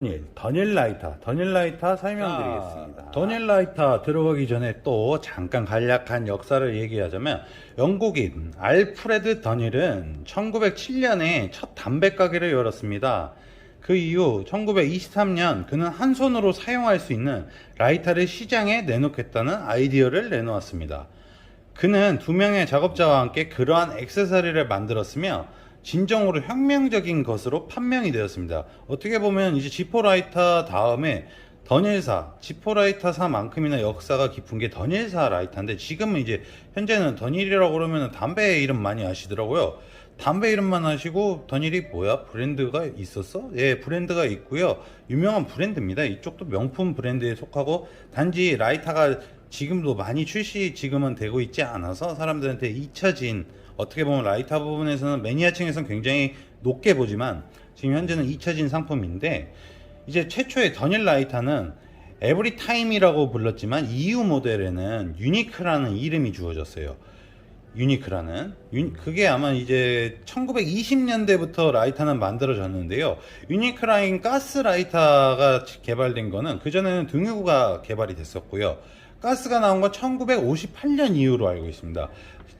일, 더닐 라이터, 더닐 라이터 설명드리겠습니다. 더닐 라이터 들어가기 전에 또 잠깐 간략한 역사를 얘기하자면 영국인 알프레드 더닐은 1907년에 첫 담배 가게를 열었습니다. 그 이후 1923년 그는 한 손으로 사용할 수 있는 라이터를 시장에 내놓겠다는 아이디어를 내놓았습니다. 그는 두 명의 작업자와 함께 그러한 액세서리를 만들었으며 진정으로 혁명적인 것으로 판명이 되었습니다. 어떻게 보면 이제 지포라이터 다음에 더닐사, 지포라이터사만큼이나 역사가 깊은 게 더닐사 라이터인데 지금은 이제 현재는 더닐이라고 그러면 담배 이름 많이 아시더라고요. 담배 이름만 아시고 더닐이 뭐야? 브랜드가 있었어? 예, 브랜드가 있고요. 유명한 브랜드입니다. 이쪽도 명품 브랜드에 속하고 단지 라이터가 지금도 많이 출시 지금은 되고 있지 않아서 사람들한테 잊혀진 어떻게 보면 라이터 부분에서는 매니아층에서는 굉장히 높게 보지만 지금 현재는 잊혀진 상품인데 이제 최초의 더닐 라이터는 에브리타임이라고 불렀지만 EU 모델에는 유니크라는 이름이 주어졌어요. 유니크라는 유- 그게 아마 이제 1920년대부터 라이터는 만들어졌는데요. 유니크 라인 가스 라이터가 개발된 거는 그 전에는 등유구가 개발이 됐었고요. 가스가 나온 건 1958년 이후로 알고 있습니다.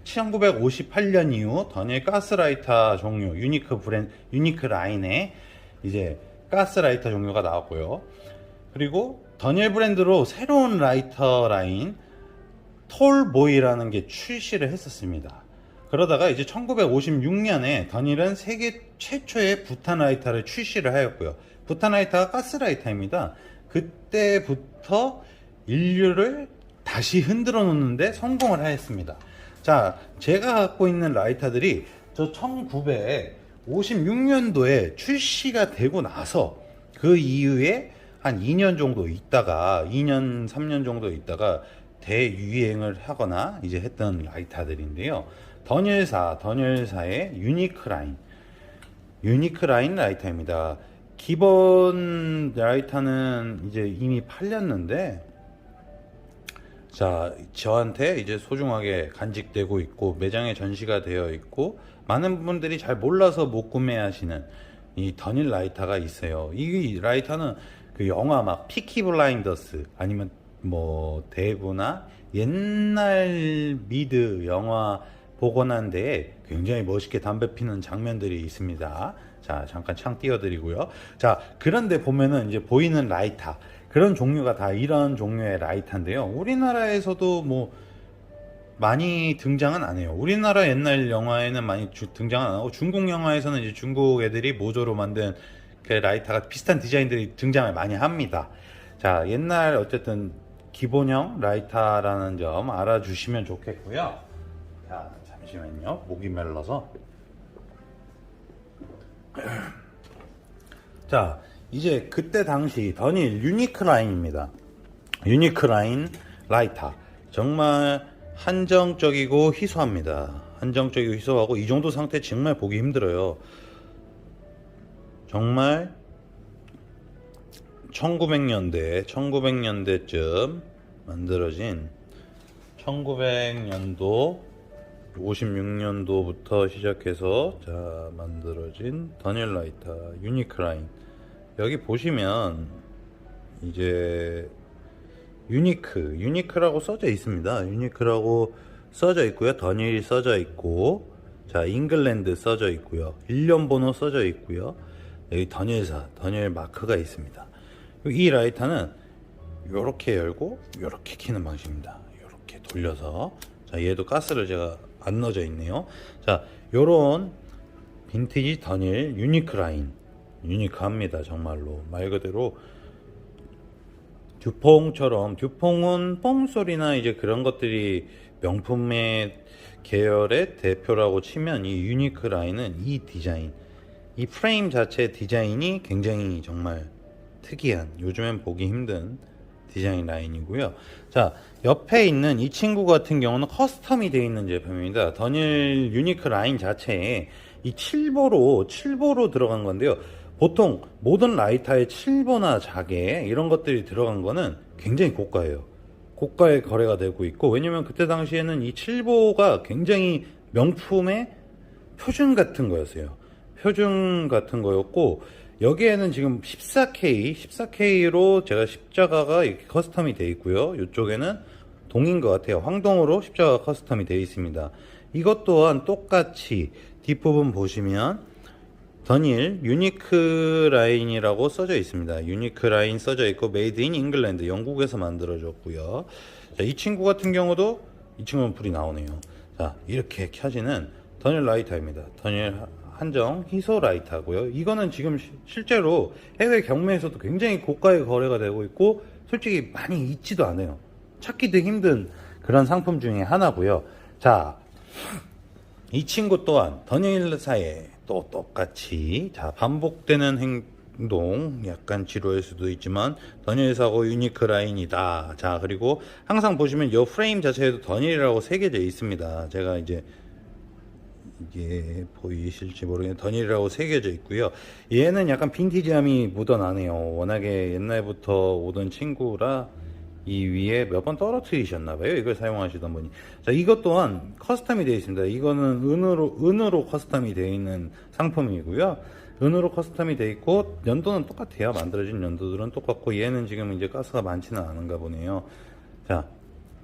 1958년 이후 더닐 가스라이터 종류 유니크 브랜 유니크 라인의 이제 가스라이터 종류가 나왔고요. 그리고 더닐 브랜드로 새로운 라이터 라인 톨보이라는 게 출시를 했었습니다. 그러다가 이제 1956년에 더닐은 세계 최초의 부탄 라이터를 출시를 하였고요. 부탄 라이터가 가스 라이터입니다. 그때부터 인류를 다시 흔들어 놓는데 성공을 하였습니다. 자, 제가 갖고 있는 라이터들이 저 1956년도에 출시가 되고 나서 그 이후에 한 2년 정도 있다가 2년 3년 정도 있다가 대유행을 하거나 이제 했던 라이터들인데요. 더닐사, 더닐사의 유니크 라인. 유니크 라인 라이터입니다. 기본 라이터는 이제 이미 팔렸는데 자, 저한테 이제 소중하게 간직되고 있고 매장에 전시가 되어 있고 많은 분들이 잘 몰라서 못 구매하시는 이 더닐 라이터가 있어요. 이 라이터는 그 영화 막 피키 블라인더스 아니면 뭐 대구나 옛날 미드 영화 데에 굉장히 멋있게 담배 피는 장면들이 있습니다. 자, 잠깐 창 띄워드리고요. 자, 그런데 보면은 이제 보이는 라이터. 그런 종류가 다 이런 종류의 라이터인데요. 우리나라에서도 뭐 많이 등장은 안 해요. 우리나라 옛날 영화에는 많이 주- 등장은 안 하고 중국 영화에서는 이제 중국 애들이 모조로 만든 그 라이터가 비슷한 디자인들이 등장을 많이 합니다. 자, 옛날 어쨌든 기본형 라이터라는 점 알아주시면 좋겠고요. 자, 잠시만요. 목이 말라서. 자, 이제 그때 당시 더닐 유니크 라인입니다. 유니크 라인 라이터. 정말 한정적이고 희소합니다. 한정적이고 희소하고 이 정도 상태 정말 보기 힘들어요. 정말 1900년대, 1900년대쯤 만들어진 1900년도 56년도부터 시작해서 자 만들어진 더닐 라이터 유니크 라인. 여기 보시면 이제 유니크 유니크라고 써져 있습니다. 유니크라고 써져 있고요. 더닐이 써져 있고 자 잉글랜드 써져 있고요. 일련 번호 써져 있고요. 여기 더닐사 더닐 마크가 있습니다 이 라이터는 이렇게 열고 이렇게 키는 방식입니다. 이렇게 돌려서. 자 얘도 가스를 제가 안 넣어져 있네요. 자 요런 빈티지 더닐 유니크 라인. 유니크합니다 정말로. 말 그대로 듀퐁처럼 듀퐁은 뽕 소리나 이제 그런 것들이 명품의 계열의 대표라고 치면 이 유니크 라인은 이 디자인. 이 프레임 자체 디자인이 굉장히 정말 특이한 요즘엔 보기 힘든 디자인 라인이고요. 자 옆에 있는 이 친구 같은 경우는 커스텀이 되어 있는 제품입니다. 더닐 유니크 라인 자체에 이 7보로 7보로 들어간 건데요. 보통 모든 라이터에 7보나 자개 이런 것들이 들어간 거는 굉장히 고가예요. 고가에 거래가 되고 있고 왜냐면 그때 당시에는 이 7보가 굉장히 명품의 표준 같은 거였어요. 표준 같은 거였고 여기에는 지금 14K, 14K로 제가 십자가가 이렇게 커스텀이 되어 있고요. 이쪽에는 동인 것 같아요. 황동으로 십자가 커스텀이 되어 있습니다. 이것 또한 똑같이 뒷부분 보시면 더닐 유니크 라인이라고 써져 있습니다. 유니크 라인 써져 있고 메이드 인 잉글랜드 영국에서 만들어졌고요. 자, 이 친구 같은 경우도 이 친구는 불이 나오네요. 자, 이렇게 켜지는 더닐 라이터입니다. 더닐 한정 희소 라이터고요. 이거는 지금 시- 실제로 해외 경매에서도 굉장히 고가의 거래가 되고 있고 솔직히 많이 있지도 않아요. 찾기도 힘든 그런 상품 중에 하나고요. 자, 이 친구 또한 더닐사에 또 똑같이 자 반복되는 행동 약간 지루할 수도 있지만 더닐사고 유니크 라인이다 자 그리고 항상 보시면 이 프레임 자체에도 더닐이라고 새겨져 있습니다 제가 이제 이게 보이실지 모르겠는데 더닐이라고 새겨져 있고요 얘는 약간 빈티지함이 묻어나네요 워낙에 옛날부터 오던 친구라 이 위에 몇 번 떨어뜨리셨나봐요. 이걸 사용하시던 분이. 자, 이것 또한 커스텀이 되어 있습니다. 이거는 은으로, 은으로 커스텀이 되어 있는 상품이고요. 은으로 커스텀이 되어 있고, 연도는 똑같아요. 만들어진 연도들은 똑같고, 얘는 지금 이제 가스가 많지는 않은가 보네요. 자,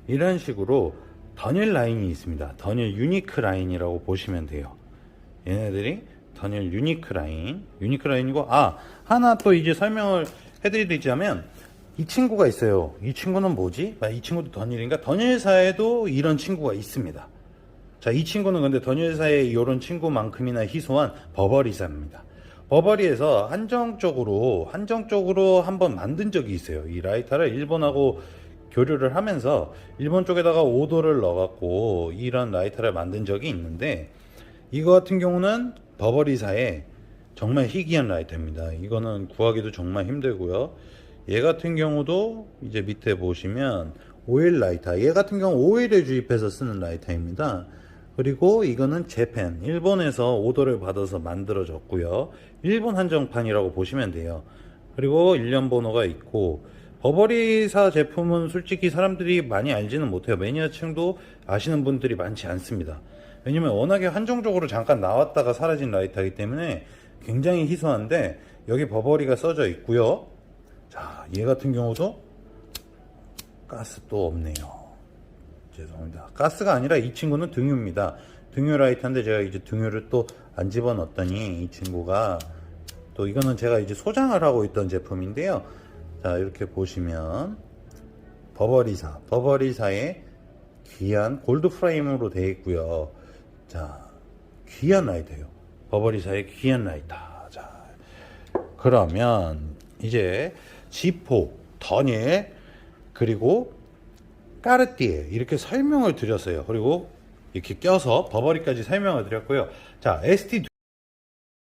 이런 식으로 더닐 라인이 있습니다. 더닐 유니크 라인이라고 보시면 돼요. 얘네들이 더닐 유니크 라인, 유니크 라인이고, 아, 하나 또 이제 설명을 해드리자면, 이 친구가 있어요. 이 친구는 뭐지? 아, 이 친구도 더닐인가? 더닐사에도 이런 친구가 있습니다. 자, 이 친구는 근데 더닐사의 이런 친구만큼이나 희소한 버버리사입니다. 버버리에서 한정적으로, 한정적으로 한번 만든 적이 있어요. 이 라이터를 일본하고 교류를 하면서 일본 쪽에다가 오더를 넣어갖고 이런 라이터를 만든 적이 있는데 이거 같은 경우는 버버리사의 정말 희귀한 라이터입니다. 이거는 구하기도 정말 힘들고요. 얘 같은 경우도 이제 밑에 보시면 오일 라이터. 얘 같은 경우 오일을 주입해서 쓰는 라이터입니다. 그리고 이거는 재팬. 일본에서 오더를 받아서 만들어졌고요. 일본 한정판이라고 보시면 돼요. 그리고 일련 번호가 있고 버버리사 제품은 솔직히 사람들이 많이 알지는 못해요. 매니아층도 아시는 분들이 많지 않습니다. 왜냐면 워낙에 한정적으로 잠깐 나왔다가 사라진 라이터이기 때문에 굉장히 희소한데 여기 버버리가 써져 있고요. 자, 얘 같은 경우도 가스 또 없네요. 죄송합니다. 가스가 아니라 이 친구는 등유입니다. 등유 라이터인데 제가 이제 등유를 또 안 집어넣었더니 이 친구가 또 이거는 제가 이제 소장을 하고 있던 제품인데요. 자, 이렇게 보시면 버버리사, 버버리사의 귀한 골드 프레임으로 되어 있고요. 자, 귀한 라이터예요. 버버리사의 귀한 라이터. 자, 그러면 이제 지포, 더닐 그리고 까르띠에 이렇게 설명을 드렸어요. 그리고 이렇게 껴서 버버리까지 설명을 드렸고요. 자, ST